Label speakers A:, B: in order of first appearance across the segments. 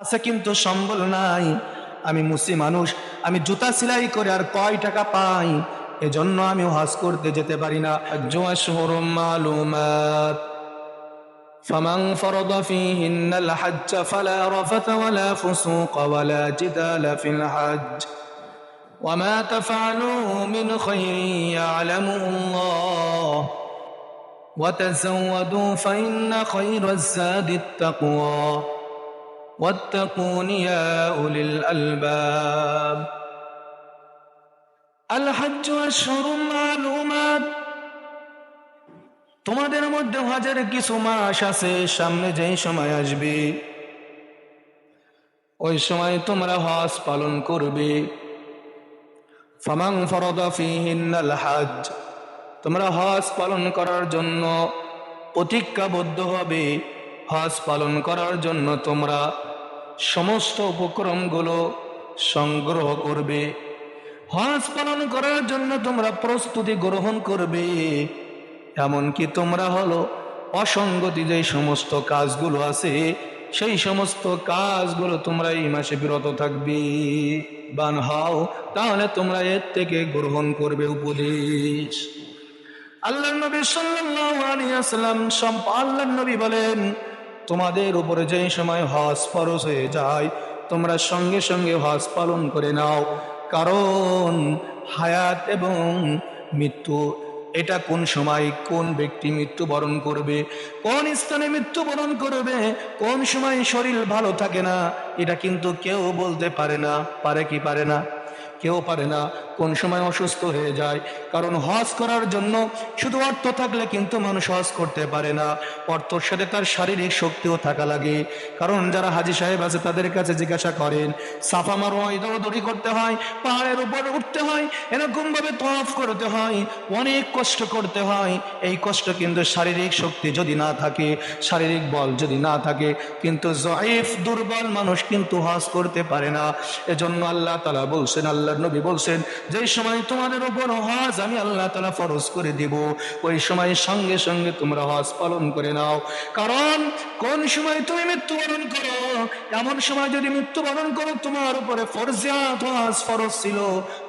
A: আছে কিন্তু সম্বল নাই আমি মুসি মানুষ আমি জুতা সেলাই করে আর কয় টাকা পাই এজন্য আমি হজ করতে যেতে পারি না জোয়াশহর মালুমাত فمن فرض فيهن الحج فلا رفث ولا فسوق ولا جدال في الحج وما تفعلوا من خير يعلمه الله وتزودوا فإن خير الزاد التقوى واتقون يا أولي الألباب الحج أشهر معلومات তোমাদের মধ্যে হাজার কিছু মাস আছে সামনে যেই সময় আসবে ওই সময় তোমরা হজ পালন করবে ফামাং ফরদা ফিহিন্নাল হজ তোমরা হজ পালন করার জন্য প্রতিজ্ঞাবদ্ধ হবে হজ পালন করার জন্য তোমরা সমস্ত উপক্রমগুলো সংগ্রহ করবে। হজ পালন করার জন্য তোমরা প্রস্তুতি গ্রহণ করবে। এমনকি তোমরা হলো অসঙ্গতি যে সমস্ত কাজগুলো আছে, সেই সমস্ত কাজগুলো তোমরা এই মাসে বিরত থাকবে। বান হও, তাহলে তোমরা এর থেকে গ্রহণ করবে উপদেশ। আল্লাহ নবী ওয়াসাল্লাম সব আল্লাহ নবী বলেন তোমাদের উপরে যে সময় হজ ফরজ হয়ে যায়, তোমরা সঙ্গে সঙ্গে হজ পালন করে নাও। কারণ হায়াত এবং মৃত্যু, এটা কোন সময় কোন ব্যক্তি মৃত্যুবরণ করবে, কোন স্থানে মৃত্যুবরণ করবে, কোন সময় শরীর ভালো থাকে না, এটা কিন্তু কেউ বলতে পারে না। পারে কি পারে না? কেউ পারে না। কোন সময় অসুস্থ হয়ে যায়। কারণ হজ করার জন্য শুধু অর্থ থাকলে কিন্তু মানুষ হজ করতে পারে না। অর্থর সাথে তার শারীরিক শক্তিও থাকা লাগে। কারণ যারা হাজি সাহেব আছে, তাদের কাছে জিজ্ঞাসা করেন, সাফা মারোয়া দৌড়ি করতে হয়, পাহাড়ের উপর উঠতে হয় এরকম ভাবে তফ করতে হয়, অনেক কষ্ট করতে হয়। এই কষ্ট কিন্তু শারীরিক শক্তি যদি না থাকে, শারীরিক বল যদি না থাকে, কিন্তু জয়েফ, দুর্বল মানুষ কিন্তু হজ করতে পারে না। এজন্য আল্লাহ তালা বলছেন আল্লাহ নবী বলছেন যেই সময় তোমাদের উপর হজ আমি আল্লাহ তালা ফরজ করে দিব, ওই সময় সঙ্গে সঙ্গে তোমরা হজ পালন করে নাও। কারণ কোন সময় তুমি মৃত্যুবরণ করো, এমন সময় যদি মৃত্যুবরণ করো, তোমার উপরে ফরজিয়াত হজ ফরজ ছিল,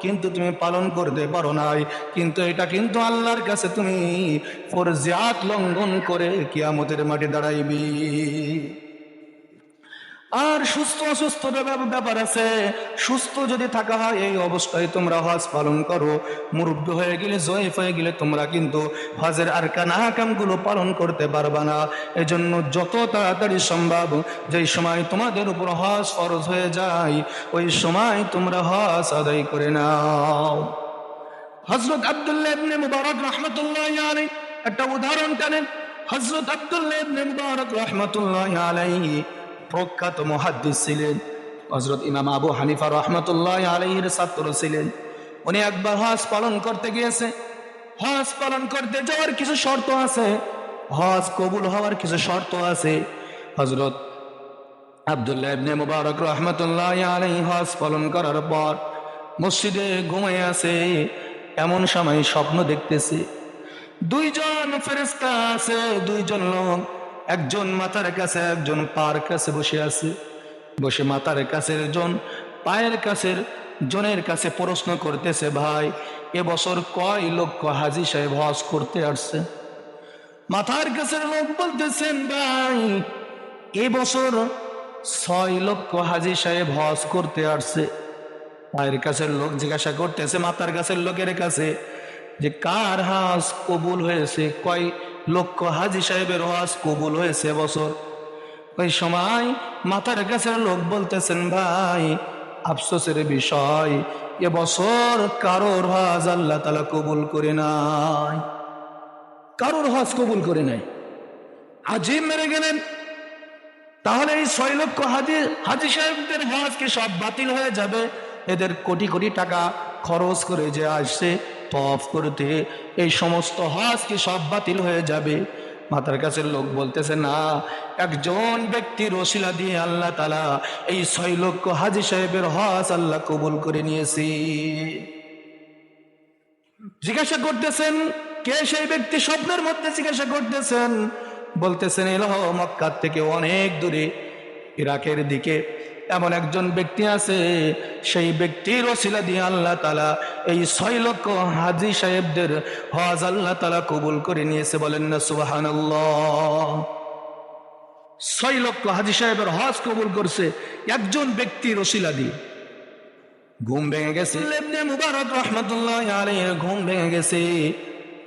A: কিন্তু তুমি পালন করতে পারো নাই। কিন্তু এটা কিন্তু আল্লাহর কাছে তুমি ফরজিয়াত লঙ্ঘন করে কিয়ামতের মাটি দাঁড়াইবি। আর সুস্থ অসুস্থ ব্যাপার আছে, সুস্থ যদি থাকা হয়, এই অবস্থায় তোমরা হজ পালন করো। মুরব্ব হয়ে গেলে, জয়েফ হয়ে গেলে তোমরা কিন্তু হজের আর কানা কামগুলো পালন করতে পারবা না। এজন্য যত তাড়াতাড়ি সম্ভব, যেই সময় তোমাদের উপর হজ ফরজ হয়ে যায়, ওই সময় তোমরা হজ আদায় করে নাও। হজরত আবদুল্লাহ ইবনে মুবারক রহমতুল্লাহ আলাই একটা উদাহরণ টানেন হজরত আবদুল্লাহ ইবনে মুবারক রহমতুল্লাহ আলাইহি প্রখ্যাত মহাদ্দিস ছিলেন। হজরত ইমাম আবু হানিফা রহমতুল্লাহ আলহির ছাত্র ছিলেন। উনি একবার হজ পালন করতে গিয়েছে। হজ পালন করতে যাওয়ার কিছু শর্ত আছে। হজ কবুল হওয়ার কিছু শর্ত আছে। হজরত আবদুল্লাহ ইবনে মুবারক রহমতুল্লাহ আলহি হজ পালন করার পর মসজিদে ঘুমাই আছে, এমন সময় স্বপ্ন দেখতেছে। দুইজন ফেরেস্তা আছে, দুইজন লোক। একজন মাথার কাছে, একজন পার কাছে বসে আছে। বসে মাথার কাছে জন, পায়ের কাছের জনের কাছে প্রশ্ন করতেছে, ভাই এবছর কয় লক্ষ হাজি সাহেব হজ করতে আসছে? মাথার কাছের লোক বলতেছেন, ভাই এবছর ছয় লক্ষ হাজি সাহেব হজ করতে আসছে। পায়ের কাছের লোক জিজ্ঞাসা করতেছে, মাথার কাছের লোকের কাছে, যে কার হাজ কবুল হয়েছে? কয় লক্ষ হাজি সাহেবের হজ কবুল হয়েছে বছর। ওই সময় মাথার কাছের লোক বলতেছেন, ভাই, আফসোসের বিষয়, এ বছর কারোর হজ আল্লাহ তালা কবুল করে নাই। কারোর হজ কবুল করে নাই। হাজি মেরে গেলেন। তাহলে এই ছয় লক্ষ হাজি হাজি সাহেবদের হজ কি সব বাতিল হয়ে যাবে? এদের কোটি কোটি টাকা খরচ করে যে আসছে তফ করতে এই সমস্ত হজ কি সব বাতিল হয়ে যাবে? মাতার কাছে লোক বলতেছে, না, একজন ব্যক্তির ওসিলা দিয়ে আল্লাহ তালা এই ছয় লক্ষ হাজি সাহেবের হজ আল্লাহ কবুল করে নিয়েছি। জিজ্ঞাসা করতেছেন, কে সেই ব্যক্তি স্বপ্নের মধ্যে জিজ্ঞাসা করতেছেন? বলতেছেন এলো মক্কার থেকে অনেক দূরে, ইরাকের দিকে। এমন একজন ব্যক্তি আছে, সেই ব্যক্তির ওসিলা দিয়ে আল্লাহ তালা এই ছয় লক্ষ হাজি সাহেবদের হজ আল্লাহ তালা কবুল করে নিয়েছে। বলেন না সুবাহান ছয় লক্ষ হাজি সাহেবের হজ কবুল করছে একজন ব্যক্তির ওসিলা দিয়ে। ঘুম ভেঙে গেছে। মুবারক রহমতুল্লাহ ঘুম ভেঙে গেছে।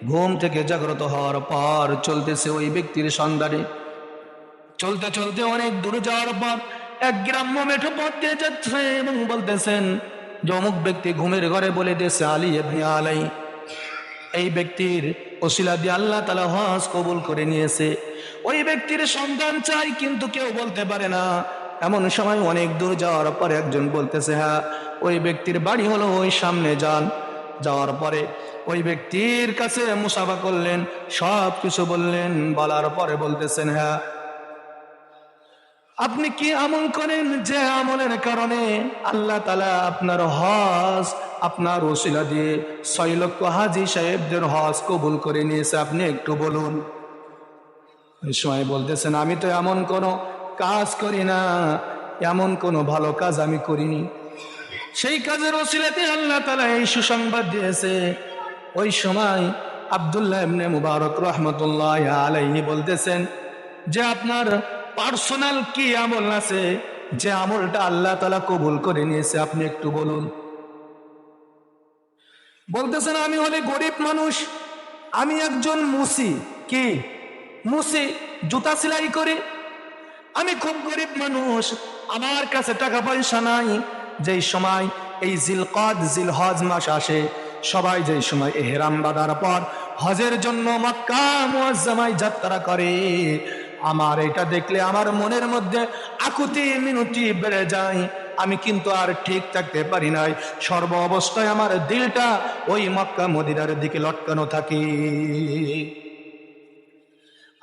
A: ঘুম থেকে জাগ্রত হওয়ার পর চলতেছে ওই ব্যক্তির সন্ধানে। চলতে চলতে অনেক দূরে যাওয়ার পর এক গ্রাম্য মেঠো পথ দিয়ে যাচ্ছে এবং বলতেছেন, যে অমুক ব্যক্তি ঘুমের ঘরে বলে দিয়েছে আলী এবনে আলাই। এই ব্যক্তির ওসিলা দিয়ে আল্লাহ তালা হজ কবুল করে নিয়েছে। ওই ব্যক্তির সন্ধান চাই কিন্তু কেউ বলতে পারে না। এমন সময় অনেক দূর যাওয়ার পরে একজন বলতেছে হ্যাঁ ওই ব্যক্তির বাড়ি হলো ওই সামনে, যান। যাওয়ার পরে ওই ব্যক্তির কাছে মুসাফা করলেন সব কিছু বললেন, বলার পরে বলতেছেন হ্যাঁ আপনি কি আমল করেন? যে আমলের কারণে আল্লাহ তালা আপনার হজ, আপনার ওসিলা দিয়ে ছয় লক্ষ হাজি সাহেবদের হজ কবুল করে নিয়েছে। আপনি একটু বলুন। ওই সময় বলতেছেন, আমি তো এমন কোনো কাজ করি না, এমন কোনো ভালো কাজ আমি করিনি। সেই কাজের ওসিলাতে আল্লাহ তালা এই সুসংবাদ দিয়েছে। ওই সময় আবদুল্লাহ ইবনে মুবারক রহমতুল্লাহ আলাইহি বলতেছেন যে, আপনার পার্সোনাল কি আমল আছে? যে আমলটা আল্লাহ তালা কবুল করে নিয়েছে, আপনি একটু বলুন। বলতেছেন, আমি হলে গরিব মানুষ, আমি একজন মুসি। কি? মুসি জুতা সেলাই করি? আমি খুব গরিব মানুষ, আমার কাছে টাকা পয়সা নাই। যেই সময় এই জিলকদ জিল হজ মাস আসে, সবাই যেই সময় এহেরাম বাঁধার পর হজের জন্য মক্কা মুয়াজ্জামায় যাত্রা করে আমার এটা দেখলে আমার মনের মধ্যে আকুতি মিনতি বেড়ে যায়। আমি কিন্তু আর ঠিক থাকতে পারি নাই। সর্ব অবস্থায় আমার দিলটা ওই মক্কা মদিনার দিকে লটকানো থাকে।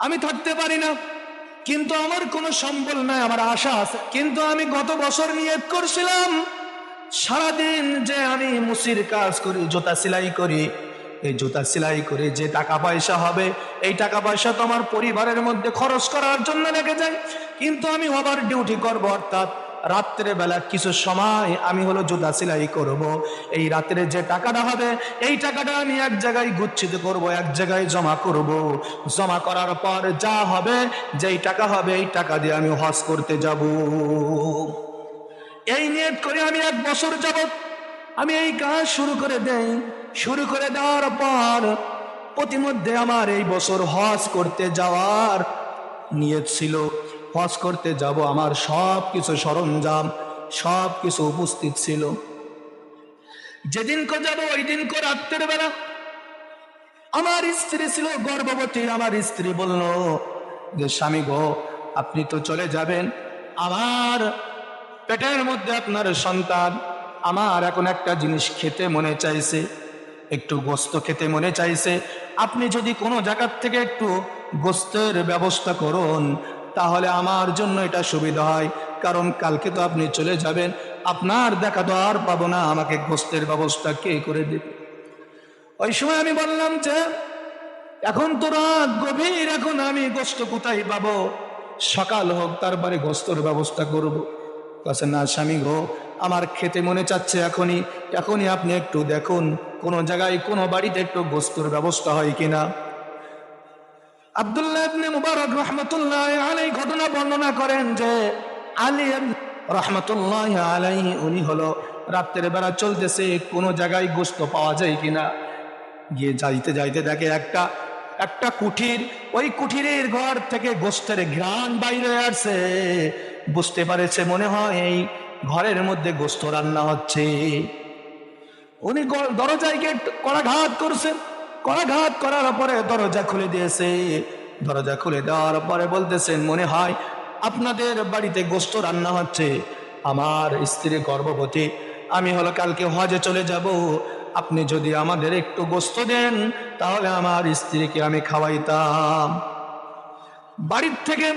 A: আমি থাকতে পারি না, কিন্তু আমার কোনো সম্বল নাই, আমার আশা আছে। কিন্তু আমি গত বছর নিয়ত করছিলাম, সারাদিন যে আমি মুসির কাজ করি, জুতা সেলাই করি এই জুতা সেলাই করে যে টাকা পয়সা হবে, এই টাকা পয়সা তো আমার পরিবারের মধ্যে খরচ করার জন্য লেগে যায় কিন্তু আমি ওভার ডিউটি করব, অর্থাৎ রাত্রে বেলা কিছু সময় আমি হলো জুতা সেলাই করব। এই রাত্রে যে টাকাটা হবে, এই টাকাটা আমি এক জায়গায় গুচ্ছিত করব, এক জায়গায় জমা করব। জমা করার পর যা হবে, যেই টাকা হবে, এই টাকা দিয়ে আমি হজ করতে যাব এই নিয়ত করে আমি এক বছর যাবত আমি এই কাজ শুরু করে দেই শুরু করে দেওয়ার পর প্রতিমধ্যে আমার এই বছর হজ করতে যাওয়ার নিয়ত ছিল। হজ করতে যাব, আমার সব কিছু সরঞ্জাম সব কিছু উপস্থিত ছিল। যেদিন কো যাব ওই দিন কো রাত্রের বেলা। আমার স্ত্রী ছিল গর্ভবতী, আমার স্ত্রী বলল, যে স্বামী গো, আপনি তো চলে যাবেন। আমার পেটের মধ্যে আপনার সন্তান, আমার এখন একটা জিনিস খেতে মনে চাইছে। একটু গোস্ত খেতে মনে চাইছে। আপনি যদি কোনো জায়গার থেকে একটু গোস্তের ব্যবস্থা করুন, তাহলে আমার জন্য এটা সুবিধা হয়। কারণ কালকে তো আপনি চলে যাবেন। আপনার দেখা তো আর পাবো না, আমাকে গোস্তের ব্যবস্থা কে করে দেবে? ওই সময় আমি বললাম যে, এখন তো রাত গভীর, এখন আমি গোস্ত কোথায় পাবো? সকাল হোক, তারপরে গোস্তর ব্যবস্থা করব। কাছে না, স্বামী গো, আমার খেতে মনে চাচ্ছে এখনই। এখনই আপনি একটু দেখুন। কোনো জায়গায়, কোনো বাড়িতে একটু গোস্তর ব্যবস্থা হয় কিনা। আব্দুল্লাহ ইবনে মুবারক রহমতুল্লাহ আলাই ঘটনা বর্ণনা করেন যে, আলী রহমতুল্লাহ আলাই উনি হলো রাত্রের বেলা চলতেছে, কোনো জায়গায় গোস্ত পাওয়া যায় কিনা। গিয়ে যাইতে যাইতে দেখে একটা একটা কুঠির, ওই কুঠিরের ঘর থেকে গোস্তের ঘ্রাণ বাইরে আসছে। বুঝতে পারেছে মনে হয় এই ঘরের মধ্যে গোস্ত রান্না হচ্ছে। উনি দরজায় গিয়ে করাঘাত করছেন। করাঘাত করার পরে দরজা খুলে দিয়েছে। দরজা খুলে দেওয়ার পরে বলতেছেন, মনে হয় আপনাদের বাড়িতে গোস্ত রান্না হচ্ছে। আমার স্ত্রী গর্ভবতী। আমি হলো কালকে হজে চলে যাব। আপনি যদি আমাদের একটু গোস্ত দেন, তাহলে আমার স্ত্রীকে আমি খাওয়াইতাম। বাড়ির থেকে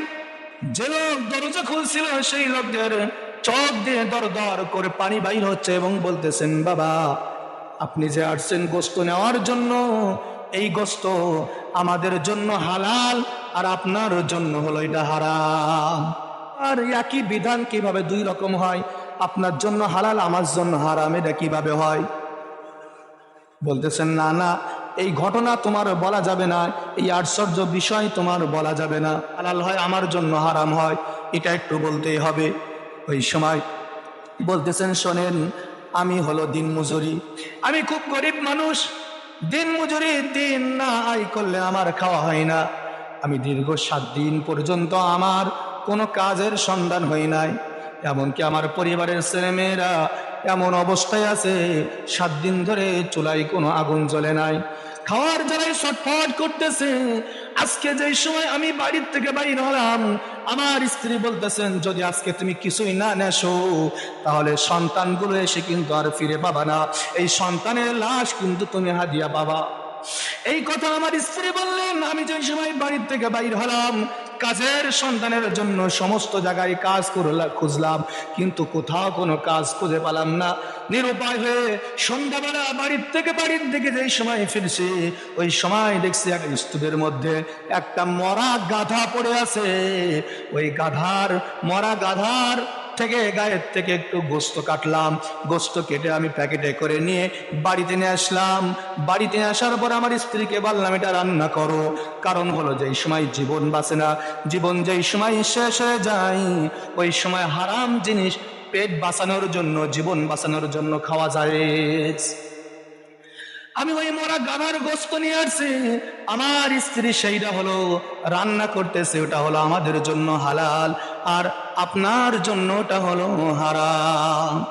A: যে লোক দরজা খুলছিল, সেই লোকদের চোখ দিয়ে দর দর করে পানি বাইর হচ্ছে এবং বলতেছেন, বাবা আপনি যে আসছেন গোস্ত নেওয়ার জন্য, এই গোস্ত আমাদের জন্য হালাল আর আপনার জন্য হলো এটা হারাম। আর একই বিধান কীভাবে দুই রকম হয়? আপনার জন্য হালাল, আমার জন্য হারাম, এটা কীভাবে হয়? বলতেছেন, না না, এই ঘটনা তোমার বলা যাবে না, এই আশ্চর্য বিষয় তোমার বলা যাবে না। হালাল হয়, আমার জন্য হারাম হয়, এটা একটু বলতেই হবে। ওই সময় বলতেছেন, শোনেন আমি হলো দিন মজুরি। আমি খুব গরিব মানুষ। দিন মজুরি দিন না আয় করলে আমার খাওয়া হয় না। আমি দীর্ঘ সাত দিন পর্যন্ত আমার কোনো কাজের সন্ধান হই নাই। এমনকি আমার পরিবারের ছেলেমেয়েরা এমন অবস্থায় আছে, সাত দিন ধরে চুলাই কোনো আগুন জ্বলে নাই। খাওয়ার জ্বালায় ছটফট করতেছে। আজকে যে সময় আমি বাড়ির থেকে বাইর হলাম, আমার স্ত্রী বলতেছেন, যদি আজকে তুমি কিছুই না নেশো, তাহলে সন্তানগুলো এসে কিন্তু আর ফিরে পাবা না। এই সন্তানের লাশ কিন্তু তুমি হাদিয়া পাবা। এই কথা আমার স্ত্রী বললেন। আমি যে সময় বাড়ির থেকে বাইর হলাম কাজের সন্তানের জন্য সমস্ত জায়গায় কাজ করলাম খুঁজলাম, কিন্তু কোথাও কোনো কাজ খুঁজে পেলাম না। নিরুপায় হয়ে সন্ধ্যাবেলা বাড়ির থেকে বাড়ির দিকে যেই সময় ফিরছি, ওই সময় দেখছি এক স্তূপের মধ্যে একটা মরা গাধা পড়ে আছে। ওই গাধার মরা গাধার থেকে গায়ের থেকে একটু গোস্ত কাটলাম। গোস্ত কেটে আমি প্যাকেটে করে নিয়ে বাড়িতে নিয়ে আসলাম। বাড়িতে আসার পর আমার স্ত্রীকে বললাম, এটা রান্না করো। কারণ হলো যেই সময় জীবন বাঁচে না। জীবন যেই সময় শেষ হয়ে যায়, ওই সময় হারাম জিনিস পেট বাঁচানোর জন্য, জীবন বাঁচানোর জন্য খাওয়া যায়। আমি ওই মরা গাধার গোস্ত নিয়ে আসছি। আমার স্ত্রী সেইটা হলো রান্না করতেছে, ওটা হলো আমাদের জন্য হালাল। আর আপনার জন্য ওটা হলো হারাম।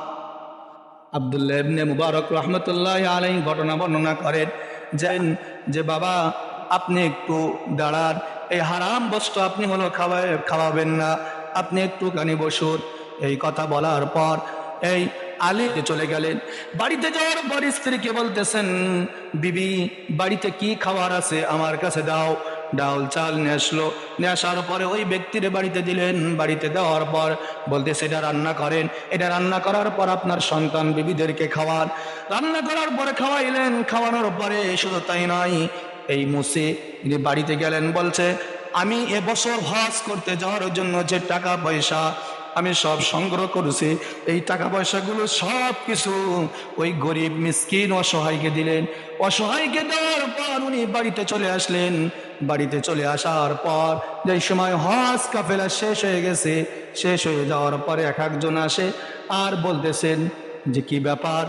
A: আবদুল্লাহ ইবনে মুবারক রহমতুল্লাহ আলাই ঘটনা বর্ণনা করেন যেন যে বাবা, আপনি একটু দাঁড়ান, এই হারাম বস্তু আপনি হলো খাওয়ায়, খাওয়াবেন না, আপনি একটু একটুখানি বসুন। এই কথা বলার পর এই আলে চলে গেলেন। বাড়িতে যাওয়ার পর স্ত্রীকে বলতেছেন, বিবি, বাড়িতে কি খাবার আছে আমার কাছে দাও। ডাউল চাল নিয়ে আসলো। নিয়ে আসার পরে ওই ব্যক্তির বাড়িতে দিলেন। বাড়িতে দেওয়ার পর বলতে সেটা রান্না করেন। এটা রান্না করার পর আপনার সন্তান বিবিদেরকে খাওয়ান। রান্না করার পরে খাওয়াইলেন। খাওয়ানোর পরে শুধু তাই নয়, এই মুসে তিনি বাড়িতে গেলেন বলছে, আমি এবছর হজ করতে যাওয়ার জন্য যে টাকা পয়সা আমি সব সংগ্রহ করেছি। এই টাকা পয়সাগুলো সব কিছু ওই গরিব, মিসকিন অসহায়কে দিলেন। অসহায়কে দেওয়ার পর উনি বাড়িতে চলে আসলেন। বাড়িতে চলে আসার পর যে সময় হজ কাফেলা শেষ হয়ে গেছে, শেষ হয়ে যাওয়ার পরে এক একজন আসে আর বলতেছেন যে, কি ব্যাপার?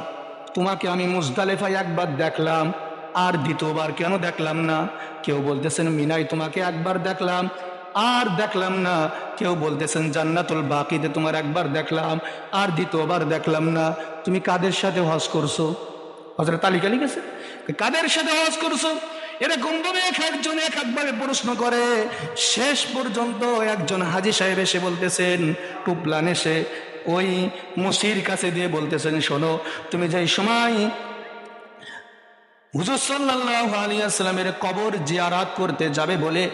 A: তোমাকে আমি মুজদালেফায় একবার দেখলাম, আর দ্বিতীয়বার কেন দেখলাম না? কেউ বলতেছেন, মিনাই তোমাকে একবার দেখলাম আর দেখলাম না। কেউ বলতেছেন, জান্নাতুল বাকিতে তোমার একবার দেখলাম, আর দ্বিতীয়বার দেখলাম না। তুমি কাদের সাথে হজ করছ? হজরের তালিকা লিখেছে? কাদের সাথে হজ করছ? এরকম ভাবে এক একজন এক একভাবে প্রশ্ন করে। শেষ পর্যন্ত একজন হাজি সাহেব এসে বলতেছেন, টুপলান এসে ওই মসির কাছে দিয়ে বলতেছেন, শোনো, তুমি যেই সময় হুজুর সাল্লাহ আলিয়াস্লামের কবর জিয়ারাত করতে যাবে বলে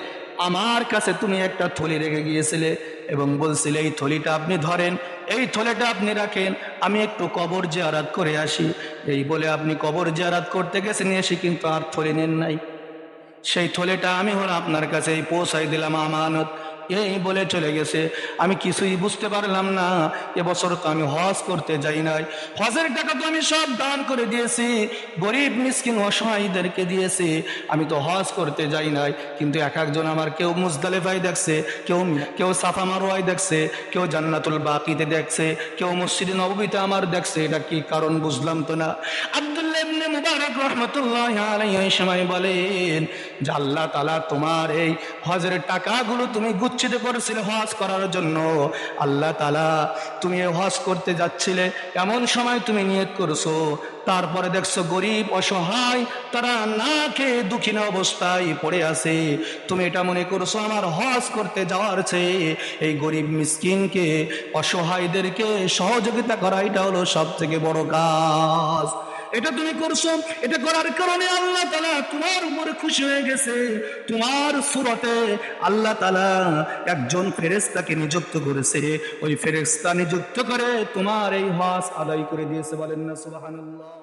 A: আমার কাছে তুমি একটা থলি রেখে গিয়েছিলে এবং বলছিলে, এই থলিটা আপনি ধরেন, এই থলিটা আপনি রাখেন, আমি একটু কবর জিয়ারাত করে আসি। এই বলে আপনি কবর জিয়ারাত করতে গেছে নিয়ে এসে কিন্তু আর থলি নেন নাই। সেই থলেটা আমি হলো আপনার কাছে, এই পৌঁছাই দিলাম আমানত। এই বলে চলে গেছে। আমি কিছুই বুঝতে পারলাম না। এবছর তো আমি হজ করতে যাই নাই। হজের টাকা তো আমি সব দান করে দিয়েছি। গরিব, মিসকিন, অসহায়ীদেরকে দিয়েছি। আমি তো হজ করতে যাই নাই। কিন্তু এক একজন আমার কেউ মুজদালেফাই দেখছে, কেউ কেউ সাফা মারোয়াই দেখছে, কেউ জান্নাতুল বাকিতে দেখছে, কেউ মসজিদ নবীতে আমার দেখছে। এটা কি কারণ বুঝলাম তো না। আব্দুল্লাহ মুবারক রহমতুল্লাহ আলাইহি এই সময় বলেন, যে তাআলা তোমার এই হজের টাকাগুলো তুমি গুচ্ছিত করেছিলে হজ করার জন্য। আল্লাহ তাআলা তুমি হজ করতে যাচ্ছিলে, এমন সময় তুমি নিয়ত করছ। তারপরে দেখছ গরিব, অসহায়, তারা না খেয়ে দুঃখীন অবস্থায় পড়ে আছে। তুমি এটা মনে করছ, আমার হজ করতে যাওয়ার চেয়ে এই গরিব মিসকিনকে, অসহায়দেরকে সহযোগিতা করা, এটা হলো সব থেকে বড় কাজ। এটা তুমি করছ, এটা করার কারণে আল্লাহ তালা তোমার উপরে খুশি হয়ে গেছে। তোমার সুরতে আল্লাহ তালা একজন ফেরেস্তাকে নিযুক্ত করেছে। ওই ফেরেস্তা নিযুক্ত করে তোমার এই হাস আদায় করে দিয়েছে বলেন না সুবাহান্লাহ